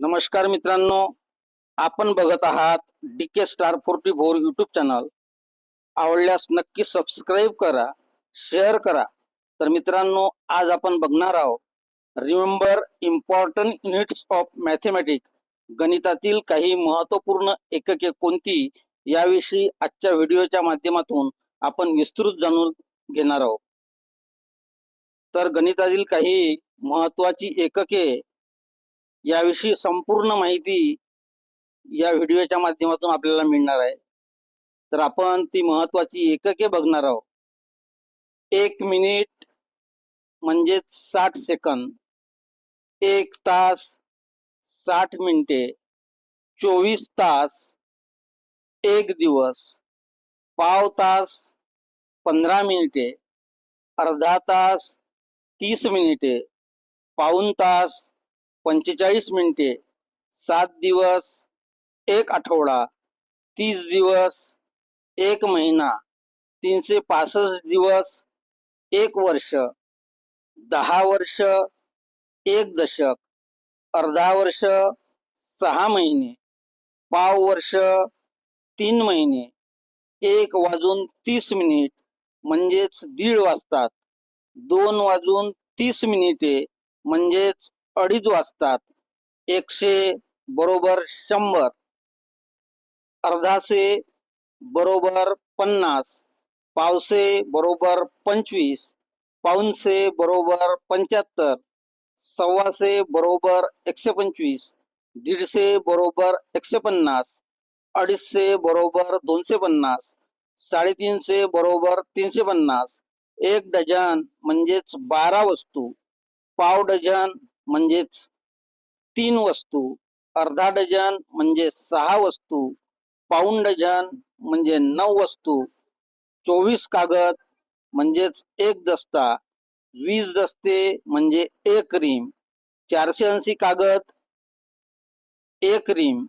नमस्कार मित्रांनो आपण बघत आहात D K star forty four YouTube channel आवडल्यास नक्की सबस्क्राईब करा शेअर करा. तर मित्रांनो आज आपण बघणार आहोत remember important units of mathematic गणितातील काही महत्त्वपूर्ण एकके कोणती याविषयी आजच्या व्हिडिओच्या माध्यमातून आपण विस्तृत जाणून घेणार आहोत. तर गणितातील काही महत्वाची एकके याविषयी संपूर्ण माहिती या व्हिडिओच्या माध्यमातून आपल्याला मिळणार आहे. तर आपण ती महत्वाची एकके बघणार आहोत. एक मिनिट म्हणजेच साठ सेकंद. एक तास साठ मिनिटे. चोवीस तास एक दिवस. पाव तास पंधरा मिनिटे. अर्धा तास तीस मिनिटे. पाऊन तास पंचेचाळीस मिनिटे सात दिवस एक आठवडा तीस दिवस एक महिना तीनशे पासष्ट दिवस एक वर्ष दहा वर्ष एक दशक अर्धा वर्ष सहा महिने पाव वर्ष तीन महिने एक वाजून तीस मिनिट म्हणजेच दीड वाजतात. दोन वाजून तीस मिनिटे म्हणजेच अडीच वाजतात. एकशे बरोबर शंभर. अर्धाशे बरोबर पन्नास. पावसे बरोबर पंचवीस. पाऊनशे बरोबर पंच्याहत्तर. सव्वाशे बरोबर एकशे पंचवीस. दीडशे बरोबर एकशे पन्नास. अडीचशे बरोबर दोनशे पन्नास. साडेतीनशे बरोबर तीनशे पन्नास. एक डझन म्हणजेच बारा वस्तू. पाव डझन म्हणजेच तीन वस्तू. अर्धा डझन म्हणजे सहा वस्तू. पाऊण डझन म्हणजे नऊ वस्तू. चोवीस कागद म्हणजेच एक दस्ता. वीस दस्ते म्हणजे एक रिम. चारशे ऐंशी कागद एक रिम.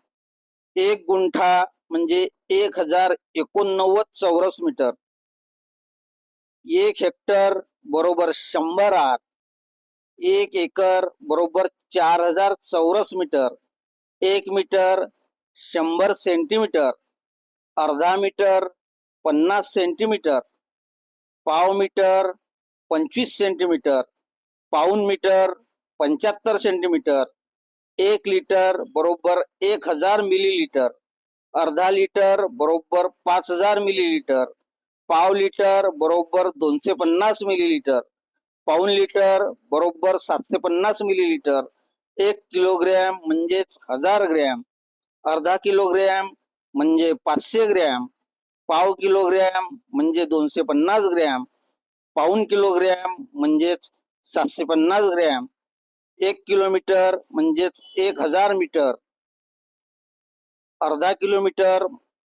एक गुंठा म्हणजे एक हजार एकोणनव्वद चौरस मीटर. एक हेक्टर बरोबर शंभर आठ एक एकर बरोबर चार हज़ार चौरस मीटर, एक मीटर शंभर सेंटीमीटर, अर्धा मीटर पन्नास सेंटीमीटर, पाव मीटर पंचवीस सेंटीमीटर, पाऊन मीटर पंच्याहत्तर सेंटीमीटर, एक लिटर बरोबर एक हज़ार मिलीलिटर, अर्धा लिटर बरोबर पाच हज़ार मिलीलिटर, पाव लिटर बरोबर दोनशे पन्नास मिलीलिटर पाऊन लिटर, बरोबर सातशे पन्नास मिलीलिटर एक किलोग्रॅम म्हणजेच हज़ार ग्रॅम अर्धा किलोग्रॅम म्हणजे पाचशे ग्रॅम पाव किलोग्रॅम म्हणजे दोनशे पन्नास ग्रॅम पाऊन किलोग्रॅम म्हणजेच सातशे पन्नास ग्रॅम एक किलोमीटर म्हणजेच एक हज़ार मीटर अर्धा किलोमीटर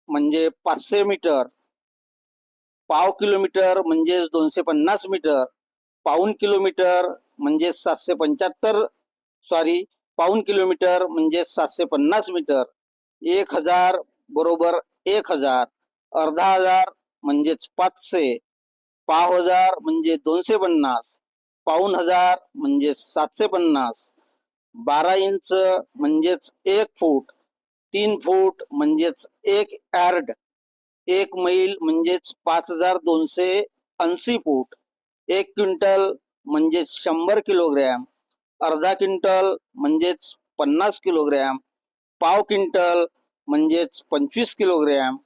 म्हणजे पाचशे मीटर पाव किलोमीटर म्हणजेच दोनशे पन्नास मीटर पाऊन किलोमीटर म्हणजे सातशे पंच्याहत्तर सॉरी पाऊन किलोमीटर म्हणजे सातशे पन्नास मीटर. एक हजार बरोबर एक हजार. अर्धा हजार म्हणजेच पाचशे. पाव हजार म्हणजे दोनशे पन्नास. पाऊन हजार म्हणजे सातशे पन्नास. बारा इंच म्हणजेच एक फूट. तीन फूट म्हणजेच एक यार्ड. एक मैल म्हणजेच पाच हजार दोनशे ऐंशी फूट. एक क्विंटल म्हणजेच शंभर किलोग्रॅम अर्धा क्विंटल म्हणजेच पन्नास किलोग्रॅम पाव क्विंटल म्हणजेच पंचवीस किलोग्रॅम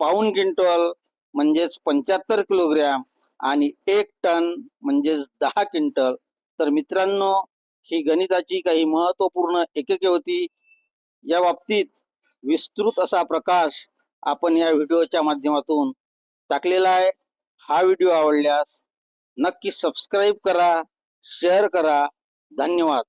पाऊन क्विंटल म्हणजेच पंच्याहत्तर किलोग्रॅम आणि एक टन म्हणजेच दहा क्विंटल. तर मित्रांनो ही गणिताची काही महत्त्वपूर्ण एकके होती. या बाबतीत विस्तृत असा प्रकाश आपण या व्हिडिओच्या माध्यमातून टाकलेला आहे. हा व्हिडिओ आवडल्यास नक्की सबस्क्राईब करा शेअर करा. धन्यवाद.